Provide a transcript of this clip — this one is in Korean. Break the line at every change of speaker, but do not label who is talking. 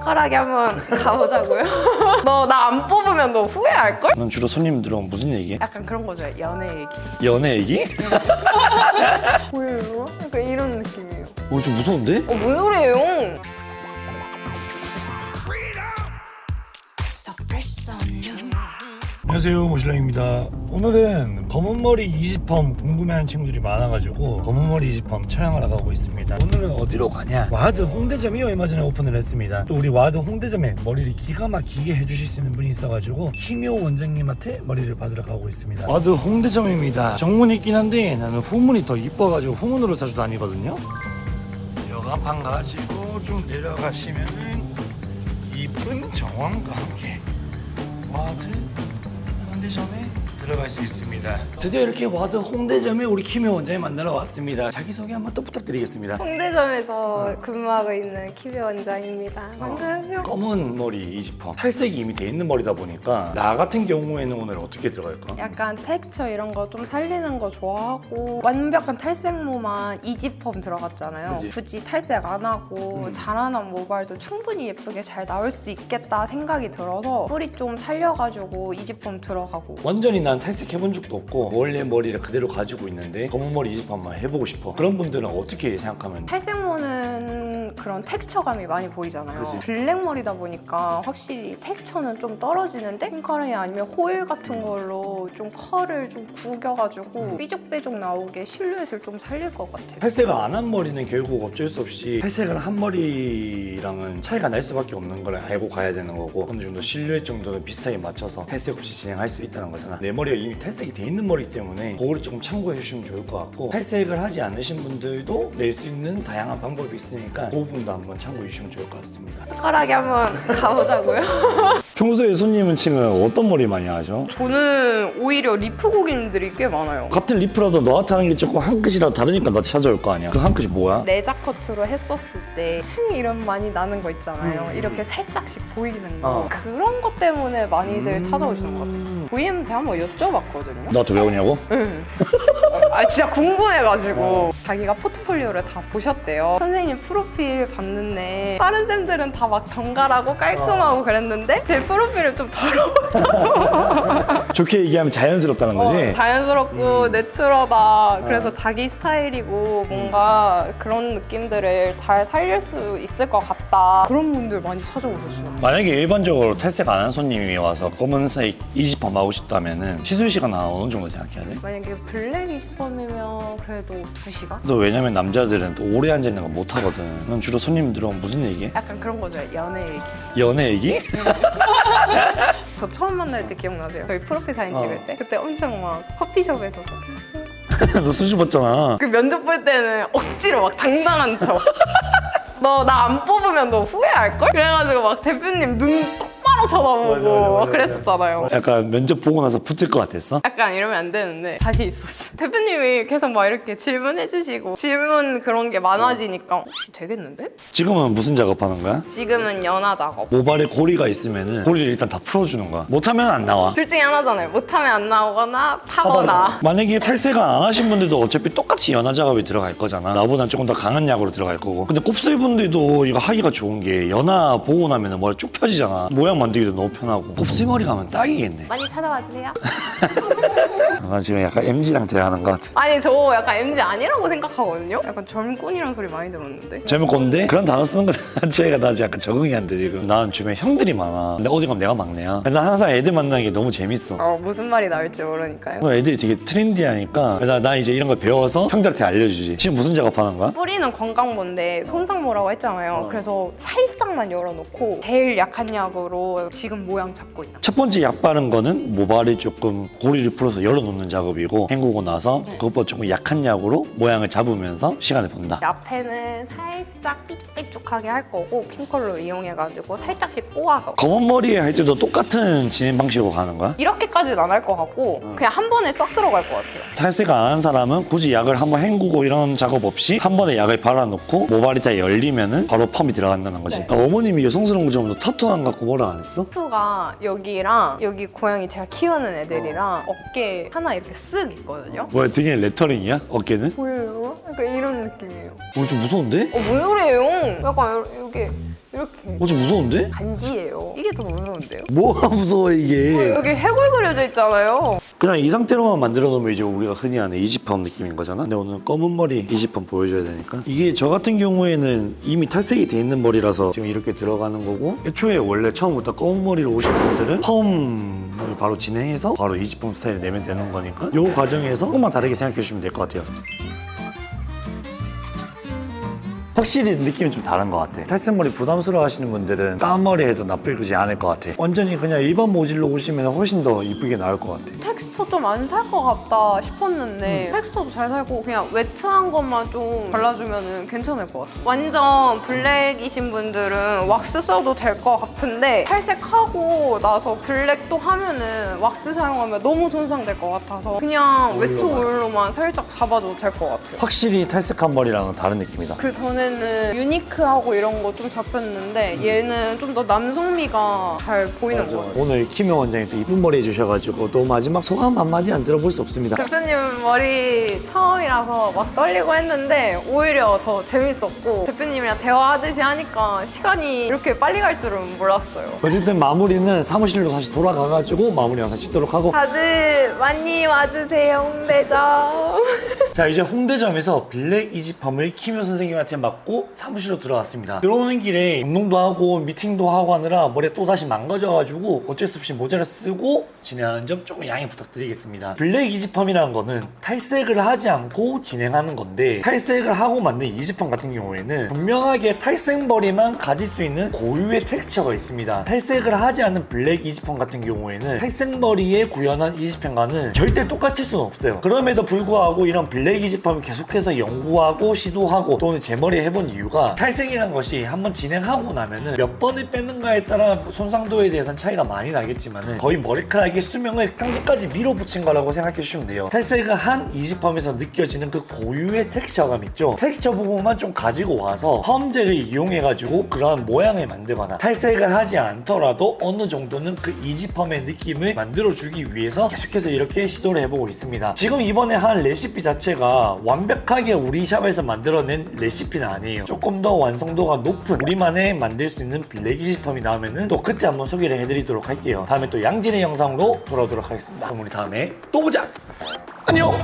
숟가락에 한번 가보자고요. 너 나 안 뽑으면 너 후회할 걸?
넌 주로 손님 들어오면 무슨 얘기해?
약간 그런 거죠. 연애 얘기.
연애 얘기?
뭐예요? 약간 이런 느낌이에요.
오, 좀 무서운데?
어, 뭔 소리예요?
So fresh, so new.
안녕하세요 모실랑입니다. 오늘은 검은머리 이지펌 궁금해하는 친구들이 많아가지고 검은머리 이지펌 촬영하러 가고 있습니다. 오늘은 어디로 가냐? 와드 홍대점이 얼마 전에 오픈을 했습니다. 또 우리 와드 홍대점에 머리를 기가 막히게 해주실 수 있는 분이 있어가지고 키묘 원장님한테 머리를 받으러 가고 있습니다. 와드 홍대점입니다. 정문이 있긴 한데 나는 후문이 더 이뻐가지고 후문으로 자주 다니거든요. 여가판 가지고 좀 내려가시면은 이쁜 정원과 함께 와드 홍대점에 들어갈 수 있습니다. 드디어 이렇게 와드 홍대점에 우리 김혜 원장님 만나러 왔습니다. 자기소개 한번 또 부탁드리겠습니다.
홍대점에서 근무하고 있는 키비 원장입니다. 반가워요.
검은 머리 이지펌 탈색이 이미 돼 있는 머리다 보니까 나 같은 경우에는 오늘 어떻게 들어갈까?
약간 텍스처 이런 거 좀 살리는 거 좋아하고 완벽한 탈색모만 이지펌 들어갔잖아요.
그치.
굳이 탈색 안 하고
음.
자라난 모발도 충분히 예쁘게 잘 나올 수 있겠다 생각이 들어서 뿌리 좀 살려가지고 이지펌 들어가고
완전히 난 탈색해본 적도 없고 원래 머리를 그대로 가지고 있는데 검은 머리 이지펌만 해보고 싶어. 그런 분들은 어떻게 생각하면
탈색모는 그런 텍스처감이 많이 보이잖아요.
그치.
블랙 머리다 보니까 확실히 텍스처는 좀 떨어지는데 핑커링 아니면 호일 같은 걸로 좀 컬을 좀 구겨가지고
음.
삐죽삐죽 나오게 실루엣을 좀 살릴 것 같아요.
탈색을 안 한 머리는 결국 어쩔 수 없이 탈색을 한 머리랑은 차이가 날 수밖에 없는 걸 알고 가야 되는 거고 어느 정도 실루엣 정도는 비슷하게 맞춰서 탈색 없이 진행할 수 있다는 거잖아 내 머리가 이미 탈색이 돼 있는 머리이기 때문에 그거를 조금 참고해 주시면 좋을 것 같고 탈색을 하지 않으신 분들도 낼 수 있는 다양한 방법이 있으니까 그 부분 도 한번 참고해 주시면 좋을 것 같습니다
숟가락에 한번 가보자고요.
평소에 손님은 치면 어떤 머리 많이 하죠?
저는 오히려 리프 고객님들이 꽤 많아요.
같은 리프라도 너한테 하는 게 조금 한 끗이라도 다르니까 너 찾아올 거 아니야 그 한 끗이 뭐야?
내자 커트로 했었을 때 층 이름 많이 나는 거 있잖아요.
음.
이렇게 살짝씩 보이는 거.
어.
그런 것 때문에 많이들
음.
찾아오시는 것 같아요. 고객님한테 한번 여쭤봤거든요.
너한테 배우냐고?
응. 아 진짜 궁금해가지고
어.
자기가 포트폴리오를 다 보셨대요. 선생님 프로필 봤는데 다른 쌤들은 다 막 정갈하고
어.
깔끔하고 그랬는데 제 프로필은 좀 더러워.
좋게 얘기하면 자연스럽다는 거지?
어, 자연스럽고
음.
내추럴하다. 그래서
어.
자기 스타일이고 뭔가 그런 느낌들을 잘 살릴 수 있을 것 같다. 그런 분들 많이 찾아오셨어요.
만약에 일반적으로 탈색 안 한 손님이 와서 검은색 이지펌 하고 싶다면은 시술 시간 은 어느 정도 생각해야 돼?
만약에 블랙 20번이면 그래도 2시간?
또 왜냐면 남자들은 또 오래 앉아 있는 거 못 하거든. 넌 주로 손님 들어오면 무슨 얘기 해?
약간 그런 거죠. 연애 얘기.
연애 얘기?
저 처음 만날 때 기억나세요? 저희 프로필 사진
어.
찍을 때? 그때 엄청 막 커피숍에서
너 수줍 봤잖아.
그 면접 볼 때는 억지로 막 당당한 척. 너 나 안 뽑으면 너 후회할걸? 그래가지고 막 대표님 눈 똑바로 쳐다보고
맞아, 맞아, 맞아,
막 그랬었잖아요.
약간 면접 보고 나서 붙을 것 같았어?
약간 이러면 안 되는데 다시 있었어. 대표님이 계속 막 이렇게 질문해 주시고 질문 그런 게 많아지니까 혹시 되겠는데?
지금은 무슨 작업하는 거야?
지금은 연하 작업.
모발에 고리가 있으면은 고리를 일단 다 풀어주는 거야. 못하면 안 나와.
둘 중에 하나잖아요. 못하면 안 나오거나 타거나.
만약에 탈색을 안 하신 분들도 어차피 똑같이 연화 작업이 들어갈 거잖아. 나보다 조금 더 강한 약으로 들어갈 거고. 근데 곱슬 분들도 이거 하기가 좋은 게 연화 보고 나면 머리 쭉 펴지잖아. 모양 만 들기도 너무 편하고. 곱슬 머리 가면 딱이겠네.
많이 찾아와 주세요.
나 지금 약간 MG랑 대화하는 것 같아.
아니 저 약간 MZ 아니라고 생각하거든요. 약간 젊은이란 소리 많이 들었는데.
제목 건데 그런 단어 쓰는 거 자체가 나 약간 적응이 안 돼 지금. 난 주변에 형들이 많아. 근데 어디 가면 내가 막내야. 난 항상 애들 만나는 게 너무 재밌어.
어 무슨 말이 나올지 모르니까요.
어, 애들이 되게 트렌디하니까 나, 나 이제 이런 걸 배워서 형들한테 알려주지. 지금 무슨 작업하는 거야?
뿌리는 건강모인데 손상모라고 했잖아요.
어.
그래서 살짝만 열어놓고 제일 약한 약으로 지금 모양 잡고 있는.
첫 번째 약 바른 거는 모발이 조금 고리를 풀어서 열어놓는 작업이고 헹구고 나서 그것보다 조금 약한 약으로 모양을 잡으면서 시간을 번다.
앞에는 살짝 삐죽삐죽하게 할 거고 핑컬로 이용해가지고 살짝씩 꼬아서.
검은 머리에 할 때도 똑같은 진행 방식으로 가는 거야?
이렇게까지는 안 할 것 같고 그냥 한 번에 썩 들어갈 것 같아요.
탈색 안 한 사람은 굳이 약을 한번 헹구고 이런 작업 없이 한 번에 약을 발라놓고 모발이 다 열리면은 바로 펌이 들어간다는 거지.
네.
아, 어머님이 여성스러운 거좀 타투 안 갖고 뭐라 안 했어?
투가 여기랑 여기 고양이 제가 키우는 애들이랑 어 깨 하나 이렇게 쓱 있거든요.
뭐야 등에 레터링이야? 어깨는?
보여요? 약간 이런 느낌이에요.
어, 좀 무서운데?
어, 뭔 소리예요? 약간 요- 여기 이렇게
어, 좀 무서운데?
간지예요. 이게 더 무서운데요?
뭐가 무서워 이게
여기 해골 그려져 있잖아요.
그냥 이 상태로만 만들어 놓으면 이제 우리가 흔히 아는 이지펌 느낌인 거잖아 근데 오늘 검은 머리 이지펌 보여줘야 되니까 이게 저 같은 경우에는 이미 탈색이 돼 있는 머리라서 지금 이렇게 들어가는 거고 애초에 원래 처음부터 검은 머리로 오신 분들은 펌을 바로 진행해서 바로 이지펌 스타일 내면 되는 거니까 이 과정에서 조금만 다르게 생각해 주시면 될 것 같아요 확실히 느낌이 좀 다른 것 같아. 탈색머리 부담스러워 하시는 분들은 까만 머리 해도 나쁘지 않을 것 같아. 완전히 그냥 일반 모질로 오시면 훨씬 더 이쁘게 나올 것 같아.
텍스처 좀 안 살 것 같다 싶었는데 텍스처도 잘 살고 그냥 웨트한 것만 좀 발라주면 괜찮을 것 같아요. 완전 블랙이신 분들은 왁스 써도 될 것 같은데 탈색하고 나서 블랙 또 하면은 왁스 사용하면 너무 손상될 것 같아서 그냥 웨트 오일로만 살짝 잡아줘도 될 것 같아요.
확실히 탈색한 머리랑은 다른 느낌이다.
그 전에 는 유니크하고 이런 거 좀 잡혔는데 얘는 좀 더 남성미가 잘 보이는 것 같아요.
오늘 김영 원장이 또 이쁜 머리 해주셔가지고 또 마지막 소감 한마디 안 들어볼 수 없습니다.
대표님 머리 처음이라서 막 떨리고 했는데 오히려 더 재밌었고 대표님이랑 대화하듯이 하니까 시간이 이렇게 빨리 갈 줄은 몰랐어요.
어쨌든 마무리는 사무실로 다시 돌아가가지고 마무리 영상 찍도록 하고
다들 많이 와주세요 홍대점.
자 이제 홍대점에서 블랙 이지펌을 키며 선생님한테 맡고 사무실로 들어왔습니다. 들어오는 길에 운동도 하고 미팅도 하고 하느라 머리가 또다시 망가져가지고 어쩔 수 없이 모자를 쓰고 진행하는 점 조금 양해 부탁드리겠습니다. 블랙 이지펌이라는 거는 탈색을 하지 않고 진행하는 건데 탈색을 하고 만든 이지펌 같은 경우에는 분명하게 탈색 머리만 가질 수 있는 고유의 텍스처가 있습니다. 탈색을 하지 않는 블랙 이지펌 같은 경우에는 탈색 머리에 구현한 이지펌과는 절대 똑같을 수는 없어요. 그럼에도 불구하고 이런 블랙 이지펌을 계속해서 연구하고 시도하고 또는 제 머리에 해본 이유가 탈색이란 것이 한번 진행하고 나면은 몇 번을 빼는가에 따라 손상도에 대해서는 차이가 많이 나겠지만은 거의 머리카락의 수명을 한계까지 밀어붙인 거라고 생각해 주시면 돼요. 탈색을 한 이지펌에서 느껴지는 그 고유의 텍스처감 있죠? 텍스처 부분만 좀 가지고 와서 펌젤을 이용해 가지고 그러한 모양을 만들거나 탈색을 하지 않더라도 어느 정도는 그 이지펌의 느낌을 만들어 주기 위해서 계속해서 이렇게 시도를 해보고 있습니다. 지금 이번에 한 레시피 자체가 완벽하게 우리 샵에서 만들어낸 레시피는 아니에요. 조금 더 완성도가 높은 우리만의 만들 수 있는 블랙 이지펌이 나오면은 또 그때 한번 소개를 해드리도록 할게요. 다음에 또 양진의 영상으로 돌아오도록 하겠습니다. 그럼 우리 다음에 또 보자! 안녕